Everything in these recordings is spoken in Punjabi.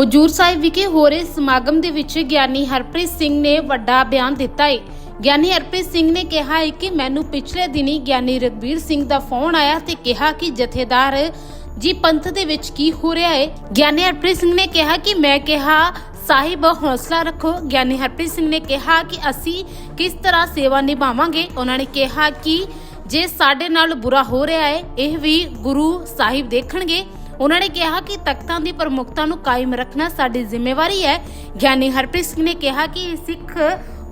ਹਜੂਰ ਸਾਹਿਬ ਵਿਖੇ ਹੋ ਰਹੇ ਸਮਾਗਮ ਦੇ ਵਿੱਚ ਗਿਆਨੀ ਹਰਪ੍ਰੀਤ ਸਿੰਘ ਨੇ ਵੱਡਾ ਬਿਆਨ ਦਿੱਤਾ ਹੈ ਗਿਆਨੀ ਹਰਪ੍ਰੀਤ ਸਿੰਘ ਨੇ ਕਿਹਾ ਹੈ ਕਿ ਮੈਨੂੰ ਪਿਛਲੇ ਦਿਨੀ ਗਿਆਨੀ ਰਗਵੀਰ ਸਿੰਘ ਦਾ ਫੋਨ ਆਇਆ ਤੇ ਕਿਹਾ ਕਿ ਜਥੇਦਾਰ ਜੀ ਪੰਥ ਦੇ ਵਿੱਚ ਕੀ ਹੋ ਰਿਹਾ ਹੈ ਗਿਆਨੀ ਹਰਪ੍ਰੀਤ ਸਿੰਘ ਨੇ ਕਿਹਾ ਕਿ ਮੈਂ ਕਿਹਾ, ਸਾਹਿਬ, ਹੌਸਲਾ ਰੱਖੋ। ਗਿਆਨੀ ਹਰਪ੍ਰੀਤ ਸਿੰਘ ਨੇ ਕਿਹਾ ਕਿ ਅਸੀਂ ਕਿਸ ਤਰ੍ਹਾਂ ਸੇਵਾ ਨਿਭਾਵਾਂਗੇ। ਉਹਨਾਂ ਨੇ ਕਿਹਾ ਕਿ ਜੇ ਸਾਡੇ ਨਾਲ ਬੁਰਾ ਹੋ ਰਿਹਾ ਹੈ ਇਹ ਵੀ ਗੁਰੂ ਸਾਹਿਬ ਦੇਖਣਗੇ। ਉਹਨਾਂ ਨੇ ਕਿਹਾ ਕਿ ਤਖਤਾਂ ਦੀ ਪ੍ਰਮੁਖਤਾ ਨੂੰ ਕਾਇਮ ਰੱਖਣਾ ਸਾਡੀ ਜ਼ਿੰਮੇਵਾਰੀ ਹੈ। ਗਿਆਨੀ ਹਰਪ੍ਰੀਤ ਸਿੰਘ ਨੇ ਕਿਹਾ ਕਿ ਸਿੱਖ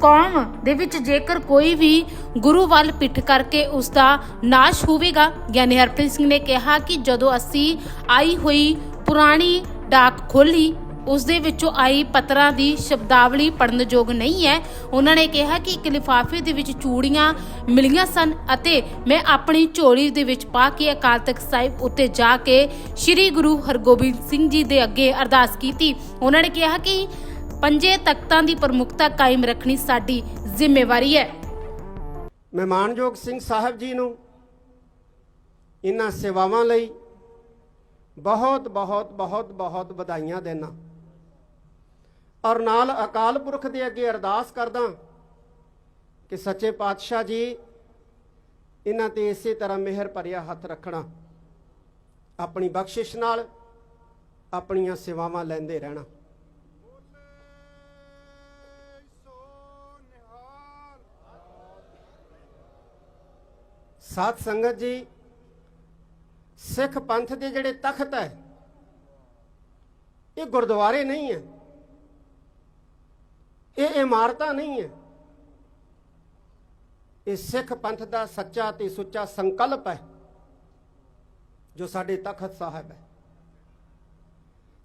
ਕੌਮ ਦੇ ਵਿੱਚ ਜੇਕਰ ਕੋਈ ਵੀ ਗੁਰੂ ਵੱਲ ਪਿੱਠ ਕਰਕੇ ਉਸ ਦਾ ਨਾਸ਼ ਹੋਵੇਗਾ, ਗਿਆਨੀ ਹਰਪ੍ਰੀਤ ਸਿੰਘ ਨੇ ਕਿਹਾ ਕਿ ਜਦੋਂ ਅਸੀਂ ਆਈ ਹੋਈ ਪੁਰਾਣੀ ਡਾਕ ਖੋਲੀ ਉਸ ਦੇ ਵਿੱਚੋਂ ਆਈ ਪੱਤਰਾਂ ਦੀ ਸ਼ਬਦਾਵਲੀ ਪੜਨ ਯੋਗ ਨਹੀਂ ਹੈ। ਉਹਨਾਂ ਨੇ ਕਿਹਾ ਕਿ ਇੱਕ ਲਿਫਾਫੇ ਦੇ ਵਿੱਚ ਚੂੜੀਆਂ ਮਿਲੀਆਂ ਸਨ ਅਤੇ ਮੈਂ ਆਪਣੀ ਝੋਲੀ ਦੇ ਵਿੱਚ ਪਾ ਕੇ ਅਕਾਲ ਤਖਤ ਸਾਹਿਬ ਉੱਤੇ ਜਾ ਕੇ ਸ੍ਰੀ ਗੁਰੂ ਹਰਗੋਬਿੰਦ ਸਿੰਘ ਜੀ ਦੇ ਅੱਗੇ ਅਰਦਾਸ ਕੀਤੀ। ਉਹਨਾਂ ਨੇ ਕਿਹਾ ਕਿ ਪੰਜੇ ਤਖਤਾਂ ਦੀ ਪ੍ਰਮੁਖਤਾ ਕਾਇਮ ਰੱਖਣੀ ਸਾਡੀ ਜ਼ਿੰਮੇਵਾਰੀ ਹੈ। ਮੈਂ ਮਾਨਯੋਗ ਸਿੰਘ ਸਾਹਿਬ ਜੀ ਨੂੰ ਇਹਨਾਂ ਸੇਵਾਵਾਂ ਲਈ ਬਹੁਤ ਬਹੁਤ ਬਹੁਤ ਬਹੁਤ ਵਧਾਈਆਂ ਦੇਣਾ। ਔਰ ਨਾਲ ਅਕਾਲ ਪੁਰਖ ਦੇ ਅੱਗੇ ਅਰਦਾਸ ਕਰਦਾ ਕਿ ਸੱਚੇ ਪਾਤਸ਼ਾਹ ਜੀ, ਇਹਨਾਂ ਤੇ ਇਸੇ ਤਰ੍ਹਾਂ ਮਿਹਰ ਭਰਿਆ ਹੱਥ ਰੱਖਣਾ। ਆਪਣੀ ਬਖਸ਼ਿਸ਼ ਨਾਲ ਆਪਣੀਆਂ ਸੇਵਾਵਾਂ ਲੈਂਦੇ ਰਹਿਣਾ। ਸਾਧ ਸੰਗਤ ਜੀ, ਸਿੱਖ ਪੰਥ ਦੇ ਜਿਹੜੇ ਤਖਤ ਹੈ, ਇਹ ਗੁਰਦੁਆਰੇ ਨਹੀਂ ਹੈ। ਇਹ ਇਮਾਰਤਾਂ ਨਹੀਂ ਹੈ। ਇਹ ਸਿੱਖ ਪੰਥ ਦਾ ਸੱਚਾ ਤੇ ਸੁੱਚਾ ਸੰਕਲਪ ਹੈ, ਜੋ ਸਾਡੇ ਤਖਤ ਸਾਹਿਬ ਹੈ।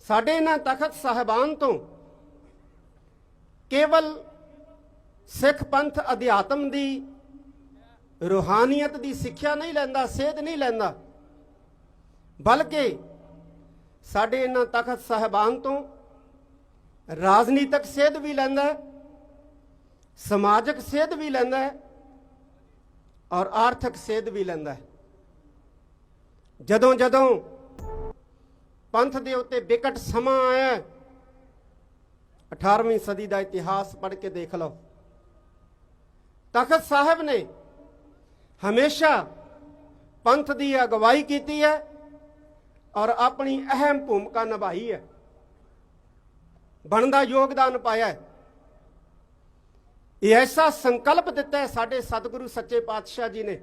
ਸਾਡੇ ਇਹਨਾਂ ਤਖਤ ਸਾਹਿਬਾਨ ਤੋਂ ਕੇਵਲ ਸਿੱਖ ਪੰਥ ਅਧਿਆਤਮ ਦੀ ਰੂਹਾਨੀਅਤ ਦੀ ਸਿੱਖਿਆ ਨਹੀਂ ਲੈਂਦਾ, ਸੇਧ ਨਹੀਂ ਲੈਂਦਾ, ਬਲਕਿ ਸਾਡੇ ਇਹਨਾਂ ਤਖਤ ਸਾਹਿਬਾਨ ਤੋਂ ਰਾਜਨੀਤਿਕ ਸੇਧ ਵੀ ਲੈਂਦਾ ਸਮਾਜਿਕ ਸੇਧ ਵੀ ਲੈਂਦਾ ਔਰ ਆਰਥਿਕ ਸੇਧ ਵੀ ਲੈਂਦਾ ਜਦੋਂ ਜਦੋਂ ਪੰਥ ਦੇ ਉੱਤੇ ਵਿਕਟ ਸਮਾਂ ਆਇਆ ਹੈ, 18ਵੀਂ ਸਦੀ ਦਾ ਇਤਿਹਾਸ ਪੜ੍ਹ ਕੇ ਦੇਖ ਲਓ। ਤਖਤ ਸਾਹਿਬ ਨੇ ਹਮੇਸ਼ਾ ਪੰਥ ਦੀ ਅਗਵਾਈ ਕੀਤੀ ਹੈ ਔਰ ਆਪਣੀ ਅਹਿਮ ਭੂਮਿਕਾ ਨਿਭਾਈ ਹੈ। ਬਣਦਾ ਯੋਗਦਾਨ ਪਾਇਆ ਇਹ ਐਸਾ ਸੰਕਲਪ ਦਿੱਤਾ ਸਾਡੇ ਸਤਿਗੁਰੂ ਸੱਚੇ ਪਾਤਸ਼ਾਹ ਜੀ ਨੇ।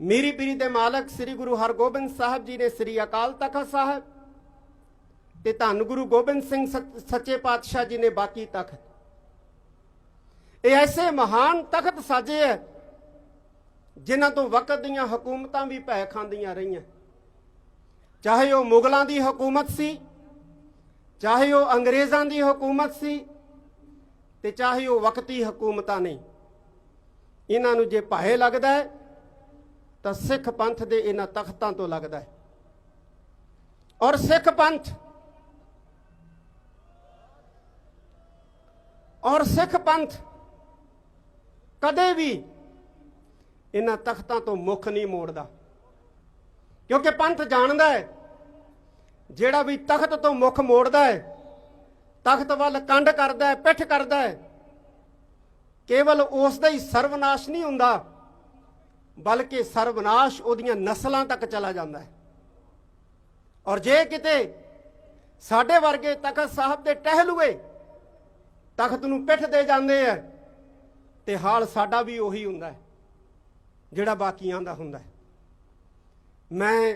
ਮੀਰੀ ਪੀਰੀ ਦੇ ਮਾਲਕ ਸ੍ਰੀ ਗੁਰੂ ਹਰਗੋਬਿੰਦ ਸਾਹਿਬ ਜੀ ਨੇ ਸ੍ਰੀ ਅਕਾਲ ਤਖਤ ਸਾਹਿਬ ਤੇ ਧੰਨ ਗੁਰੂ ਗੋਬਿੰਦ ਸਿੰਘ ਸੱਚੇ ਪਾਤਸ਼ਾਹ ਜੀ ਨੇ ਬਾਕੀ ਤਖਤ। ਇਹ ਐਸੇ ਮਹਾਨ ਤਖਤ ਸਾਜੇ ਹੈ ਜਿਨ੍ਹਾਂ ਤੋਂ ਵਕਤ ਦੀਆਂ ਹਕੂਮਤਾਂ ਵੀ ਭੈ ਖਾਂਦੀਆਂ ਰਹੀਆਂ। ਚਾਹੇ ਉਹ ਮੁਗਲਾਂ ਦੀ ਹਕੂਮਤ ਸੀ ਚਾਹੇ ਉਹ ਅੰਗਰੇਜ਼ਾਂ ਦੀ ਹਕੂਮਤ ਸੀ ਤੇ ਚਾਹੇ ਉਹ ਵਕਤੀ ਹਕੂਮਤਾਂ ਨੇ। ਇਹਨਾਂ ਨੂੰ ਜੇ ਭਾਏ ਲੱਗਦਾ ਹੈ, ਤਾਂ ਸਿੱਖ ਪੰਥ ਦੇ ਇਹਨਾਂ ਤਖਤਾਂ ਤੋਂ ਲੱਗਦਾ ਹੈ। ਔਰ ਸਿੱਖ ਪੰਥ, ਔਰ ਸਿੱਖ ਪੰਥ ਕਦੇ ਵੀ ਇਹਨਾਂ ਤਖਤਾਂ ਤੋਂ ਮੁਖ ਨਹੀਂ ਮੋੜਦਾ। ਕਿਉਂਕਿ ਪੰਥ ਜਾਣਦਾ ਹੈ ਜਿਹੜਾ ਵੀ ਤਖਤ ਤੋਂ ਮੁਖ ਮੋੜਦਾ ਹੈ, ਤਖਤ ਵੱਲ ਕੰਡ ਕਰਦਾ ਹੈ, ਪਿੱਠ ਕਰਦਾ ਹੈ, ਕੇਵਲ ਉਸ ਦਾ ਹੀ ਸਰਵਨਾਸ਼ ਨਹੀਂ ਹੁੰਦਾ, ਬਲਕਿ ਸਰਵਨਾਸ਼ ਉਹਦੀਆਂ ਨਸਲਾਂ ਤੱਕ ਚਲਾ ਜਾਂਦਾ ਹੈ। ਔਰ ਜੇ ਕਿਤੇ ਸਾਡੇ ਵਰਗੇ ਤਖਤ ਸਾਹਿਬ ਦੇ ਟਹਿਲੂਏ ਤਖਤ ਨੂੰ ਪਿੱਠ ਦੇ ਜਾਂਦੇ ਆ ਤੇ ਹਾਲ ਸਾਡਾ ਵੀ ਉਹੀ ਹੁੰਦਾ ਜਿਹੜਾ ਬਾਕੀਆਂ ਦਾ ਹੁੰਦਾ ਮੈਂ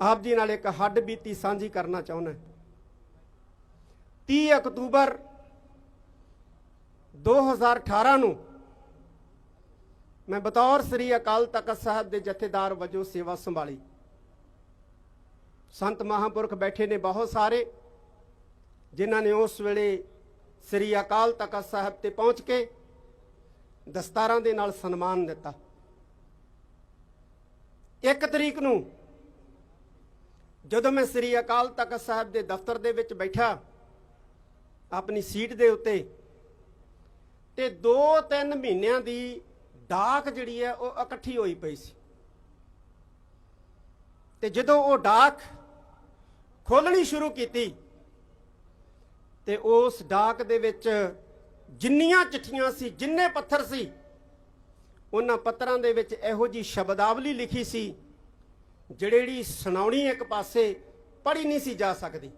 ਆਪ ਜੀ ਨਾਲ ਇੱਕ ਹੱਡ ਬੀਤੀ ਸਾਂਝੀ ਕਰਨਾ ਚਾਹੁੰਦਾ 30 ਅਕਤੂਬਰ 2018 ਨੂੰ ਮੈਂ ਬਤੌਰ ਸ੍ਰੀ ਅਕਾਲ ਤਖਤ ਸਾਹਿਬ ਦੇ ਜਥੇਦਾਰ ਵਜੋਂ ਸੇਵਾ ਸੰਭਾਲੀ। ਸੰਤ ਮਹਾਂਪੁਰਖ ਬੈਠੇ ਨੇ ਬਹੁਤ ਸਾਰੇ, ਜਿਨ੍ਹਾਂ ਨੇ ਉਸ ਵੇਲੇ ਸ੍ਰੀ ਅਕਾਲ ਤਖਤ ਸਾਹਿਬ ਤੇ ਪਹੁੰਚ ਕੇ ਦਸਤਾਰਾਂ ਦੇ ਨਾਲ ਸਨਮਾਨ ਦਿੱਤਾ। ਇੱਕ ਤਰੀਕ ਨੂੰ ਜਦੋਂ ਮੈਂ ਸ੍ਰੀ ਅਕਾਲ ਤਖਤ ਸਾਹਿਬ ਦੇ ਦਫ਼ਤਰ ਦੇ ਵਿੱਚ ਬੈਠਾ, ਆਪਣੀ ਸੀਟ ਦੇ ਉੱਤੇ, ਤੇ 2-3 ਮਹੀਨਿਆਂ ਦੀ ਡਾਕ ਜਿਹੜੀ ਹੈ ਉਹ ਇਕੱਠੀ ਹੋਈ ਪਈ ਸੀ। ਤੇ ਜਦੋਂ ਉਹ ਡਾਕ ਖੋਲਣੀ ਸ਼ੁਰੂ ਕੀਤੀ, ਤੇ ਉਸ ਡਾਕ ਦੇ ਵਿੱਚ ਜਿੰਨੀਆਂ ਚਿੱਠੀਆਂ ਸੀ, ਜਿੰਨੇ ਪੱਥਰ ਸੀ, ਉਹਨਾਂ ਪੱਤਰਾਂ ਦੇ ਵਿੱਚ ਇਹੋ ਜੀ ਸ਼ਬਦਾਵਲੀ ਲਿਖੀ ਸੀ ਜਿਹੜੀ ਸੁਣਾਉਣੀ ਇੱਕ ਪਾਸੇ ਪੜ੍ਹੀ ਨਹੀਂ ਸੀ ਜਾ ਸਕਦੀ।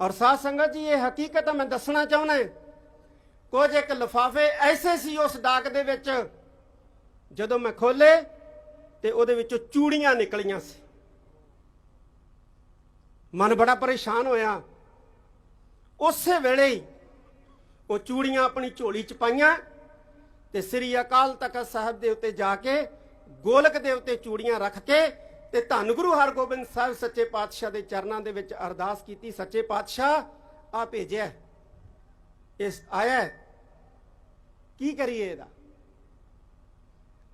ਔਰ ਸਾਧ ਸੰਗਤ ਜੀ, ਇਹ ਹਕੀਕਤ ਮੈਂ ਦੱਸਣਾ ਚਾਹੁੰਦਾ ਕੁਝ ਇੱਕ ਲਿਫਾਫੇ ਐਸੇ ਸੀ ਉਸ ਡਾਕ ਦੇ ਵਿੱਚ ਜਦੋਂ ਮੈਂ ਖੋਲੇ ਤੇ ਉਹਦੇ ਵਿੱਚੋਂ ਚੂੜੀਆਂ ਨਿਕਲੀਆਂ ਸੀ। ਮਨ ਬੜਾ ਪਰੇਸ਼ਾਨ ਹੋਇਆ। ਉਸੇ ਵੇਲੇ ਹੀ ਉਹ ਚੂੜੀਆਂ ਆਪਣੀ ਝੋਲੀ ਚ ਪਾਈਆਂ ਤੇ ਸ੍ਰੀ ਅਕਾਲ ਤਖਤ ਸਾਹਿਬ ਦੇ ਉੱਤੇ ਜਾ ਕੇ ਗੋਲਕ ਦੇ ਉੱਤੇ ਚੂੜੀਆਂ ਰੱਖ ਕੇ ਤੇ ਧੰਨ ਗੁਰੂ ਹਰਗੋਬਿੰਦ ਸਾਹਿਬ ਸੱਚੇ ਪਾਤਸ਼ਾਹ ਦੇ ਚਰਨਾਂ ਦੇ ਵਿੱਚ ਅਰਦਾਸ ਕੀਤੀ, ਸੱਚੇ ਪਾਤਸ਼ਾਹ, ਆ ਭੇਜਿਆ ਇਸ ਆਇਆ ਕੀ ਕਰੀਏ ਇਹਦਾ?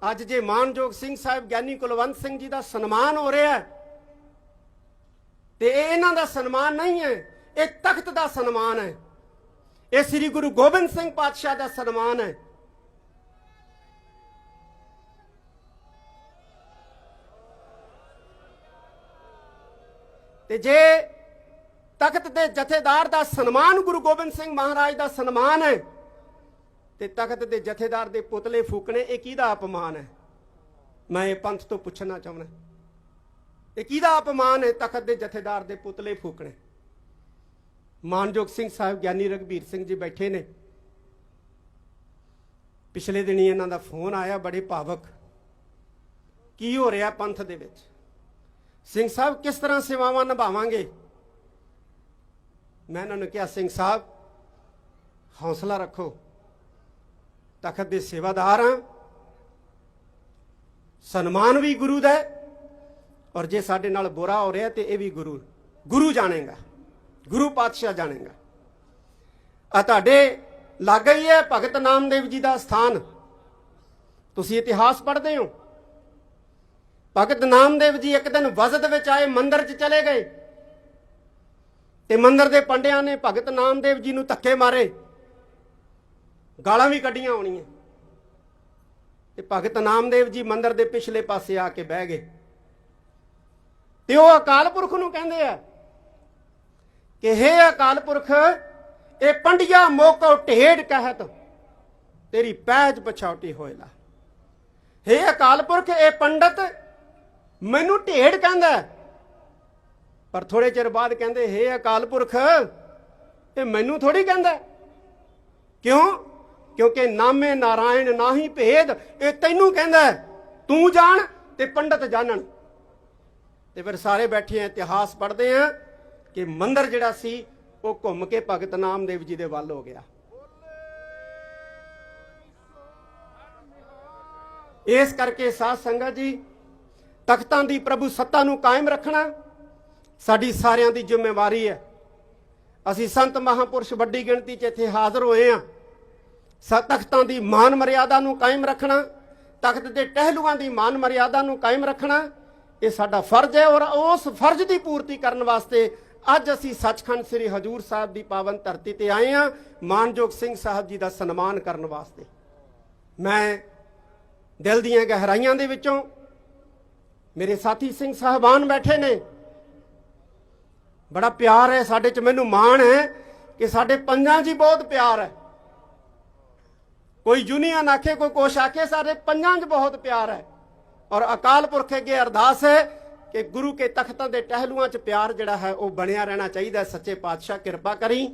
ਅੱਜ ਜੇ ਮਾਨਯੋਗ ਸਿੰਘ ਸਾਹਿਬ ਗਿਆਨੀ ਕੁਲਵੰਤ ਸਿੰਘ ਜੀ ਦਾ ਸਨਮਾਨ ਹੋ ਰਿਹਾ ਹੈ, ਤੇ ਇਹ ਇਹਨਾਂ ਦਾ ਸਨਮਾਨ ਨਹੀਂ ਹੈ, ਇਹ ਤਖਤ ਦਾ ਸਨਮਾਨ ਹੈ। ਇਹ ਸ੍ਰੀ ਗੁਰੂ ਗੋਬਿੰਦ ਸਿੰਘ ਪਾਤਸ਼ਾਹ ਦਾ ਸਨਮਾਨ ਹੈ। ਤੇ ਜੇ ਤਖਤ ਦੇ ਜਥੇਦਾਰ ਦਾ ਸਨਮਾਨ ਗੁਰੂ ਗੋਬਿੰਦ ਸਿੰਘ ਮਹਾਰਾਜ ਦਾ ਸਨਮਾਨ ਹੈ, ਤੇ ਤਖਤ ਦੇ ਜਥੇਦਾਰ ਦੇ ਪੁਤਲੇ ਫੂਕਣੇ, ਇਹ ਕਿਹਦਾ ਅਪਮਾਨ ਹੈ? ਮੈਂ ਇਹ ਪੰਥ ਤੋਂ ਪੁੱਛਣਾ ਚਾਹੁੰਦਾ ਇਹ ਕਿਹਦਾ ਅਪਮਾਨ ਹੈ ਤਖਤ ਦੇ ਜਥੇਦਾਰ ਦੇ ਪੁਤਲੇ ਫੂਕਣੇ? ਮਾਨਯੋਗ ਸਿੰਘ ਸਾਹਿਬ ਗਿਆਨੀ ਰਗਵੀਰ ਸਿੰਘ ਜੀ ਬੈਠੇ ਨੇ। ਪਿਛਲੇ ਦਿਨੀ ਇਹਨਾਂ ਦਾ ਫੋਨ ਆਇਆ, ਬੜੇ ਭਾਵਕ। ਕੀ ਹੋ ਰਿਹਾ ਪੰਥ ਦੇ ਵਿੱਚ? ਸਿੰਘ ਸਾਹਿਬ ਕਿਸ ਤਰ੍ਹਾਂ ਸੇਵਾਵਾਂ ਨਿਭਾਵਾਂਗੇ? ਮੈਂ ਇਹਨਾਂ ਨੂੰ ਕਿਹਾ, ਸਿੰਘ ਸਾਹਿਬ, ਹੌਸਲਾ ਰੱਖੋ। ਤਖਤ ਦੇ ਸੇਵਾਦਾਰ ਹਾਂ। ਸਨਮਾਨ ਵੀ ਗੁਰੂ ਦਾ ਔਰ ਜੇ ਸਾਡੇ ਨਾਲ ਬੁਰਾ ਹੋ ਰਿਹਾ ਤੇ ਇਹ ਵੀ ਗੁਰੂ ਗੁਰੂ ਜਾਣੇਗਾ। ਗੁਰੂ ਪਾਤਸ਼ਾਹ ਜਾਣੇਗਾ। ਆ ਤੁਹਾਡੇ ਲਾਗੇ ਹੀ ਹੈ ਭਗਤ ਨਾਮਦੇਵ ਜੀ ਦਾ ਸਥਾਨ। ਤੁਸੀਂ ਇਤਿਹਾਸ ਪੜ੍ਹਦੇ ਹੋ? ਭਗਤ ਨਾਮਦੇਵ ਜੀ ਇੱਕ ਦਿਨ ਵਜ਼ਦ ਵਿੱਚ ਆਏ, ਮੰਦਿਰ 'ਚ ਚਲੇ ਗਏ। ਤੇ ਮੰਦਿਰ ਦੇ ਪੰਡਿਆਂ ਨੇ ਭਗਤ ਨਾਮਦੇਵ ਜੀ ਨੂੰ ਧੱਕੇ ਮਾਰੇ। ਗਾਲਾਂ ਵੀ ਕੱਢੀਆਂ ਹੋਣੀਆਂ। ਤੇ ਭਗਤ ਨਾਮਦੇਵ ਜੀ ਮੰਦਿਰ ਦੇ ਪਿਛਲੇ ਪਾਸੇ ਆ ਕੇ ਬਹਿ ਗਏ। ਤੇ ਉਹ ਅਕਾਲ ਪੁਰਖ ਨੂੰ ਕਹਿੰਦੇ ਆ ਕਿ, ਹੇ ਅਕਾਲ ਪੁਰਖ, ਇਹ ਪੰਡਿਆ ਮੋਕੋ ਢੇਡ ਕਹਿਤ, ਤੇਰੀ ਪੈਜ ਪਛਾਉਟੀ ਹੋਇਲਾ। ਹੇ ਅਕਾਲ ਪੁਰਖ, ਇਹ ਪੰਡਤ ਮੈਨੂੰ ਢੇਡ ਕਹਿੰਦਾ ਪਰ ਥੋੜੇ ਚਿਰ ਬਾਅਦ ਕਹਿੰਦੇ, ਹੇ ਅਕਾਲ ਪੁਰਖ, ਇਹ ਮੈਨੂੰ ਥੋੜੀ ਕਹਿੰਦਾ ਕਿਉਂ? ਕਿਉਂਕਿ ਨਾਮੇ ਨਾਰਾਇਣ ਨਾਹੀ ਭੇਦ, ਇਹ ਤੈਨੂੰ ਕਹਿੰਦਾ ਤੂੰ ਜਾਣ ਤੇ ਪੰਡਤ ਜਾਣਨ। ਤੇ ਫਿਰ ਸਾਰੇ ਬੈਠੇ ਆ, ਇਤਿਹਾਸ ਪੜ੍ਹਦੇ ਆ ਕਿ ਮੰਦਰ ਜਿਹੜਾ ਸੀ, ਉਹ ਘੁੰਮ ਕੇ ਭਗਤ ਨਾਮਦੇਵ ਜੀ ਦੇ ਵੱਲ ਹੋ ਗਿਆ। ਇਸ ਕਰਕੇ ਸਾਧ ਸੰਗਤ ਜੀ ਤਖਤਾਂ ਦੀ ਪ੍ਰਭੂ ਸੱਤਾ ਨੂੰ ਕਾਇਮ ਰੱਖਣਾ ਸਾਡੀ ਸਾਰਿਆਂ ਦੀ ਜ਼ਿੰਮੇਵਾਰੀ ਹੈ। ਅਸੀਂ ਸੰਤ ਮਹਾਪੁਰਸ਼ ਵੱਡੀ ਗਿਣਤੀ 'ਚ ਇੱਥੇ ਹਾਜ਼ਰ ਹੋਏ ਆ ਤਖਤਾਂ ਦੀ ਮਾਨ ਮਰਿਆਦਾ ਨੂੰ ਕਾਇਮ ਰੱਖਣਾ, ਤਖਤ ਦੇ ਟਹਿਲੂਆਂ ਦੀ ਮਾਨ ਮਰਿਆਦਾ ਨੂੰ ਕਾਇਮ ਰੱਖਣਾ, ਇਹ ਸਾਡਾ ਫਰਜ਼ ਹੈ ਔਰ ਉਸ ਫਰਜ਼ ਦੀ ਪੂਰਤੀ ਕਰਨ ਵਾਸਤੇ ਅੱਜ ਅਸੀਂ ਸੱਚਖੰਡ ਸ੍ਰੀ ਹਜੂਰ ਸਾਹਿਬ ਦੀ ਪਾਵਨ ਧਰਤੀ ਤੇ ਆਏ ਆ ਮਾਨਯੋਗ ਸਿੰਘ ਸਾਹਿਬ ਜੀ ਦਾ ਸਨਮਾਨ ਕਰਨ ਵਾਸਤੇ। ਮੈਂ ਦਿਲ ਦੀਆਂ ਗਹਿਰਾਈਆਂ ਦੇ ਵਿੱਚੋਂ ਮੇਰੇ ਸਾਥੀ ਸਿੰਘ ਸਾਹਿਬਾਨ ਬੈਠੇ ਨੇ। ਬੜਾ ਪਿਆਰ ਹੈ ਸਾਡੇ ਚ, ਮੈਨੂੰ ਮਾਣ ਹੈ ਕਿ ਸਾਡੇ ਪੰਜਾਂ 'ਚ ਹੀ ਬਹੁਤ ਪਿਆਰ ਹੈ। ਕੋਈ ਯੂਨੀਅਨ ਆਖੇ, ਕੋਈ ਕੁਛ ਆਖੇ, ਸਾਡੇ ਪੰਜਾਂ 'ਚ ਬਹੁਤ ਪਿਆਰ ਹੈ। ਔਰ ਅਕਾਲ ਪੁਰਖ ਅੱਗੇ ਅਰਦਾਸ ਹੈ ਕਿ ਗੁਰੂ ਕੇ ਤਖਤਾਂ ਦੇ ਟਹਿਲੂਆਂ 'ਚ ਪਿਆਰ ਜਿਹੜਾ ਹੈ, ਉਹ ਬਣਿਆ ਰਹਿਣਾ ਚਾਹੀਦਾ ਸੱਚੇ ਪਾਤਸ਼ਾਹ ਕਿਰਪਾ ਕਰੀ।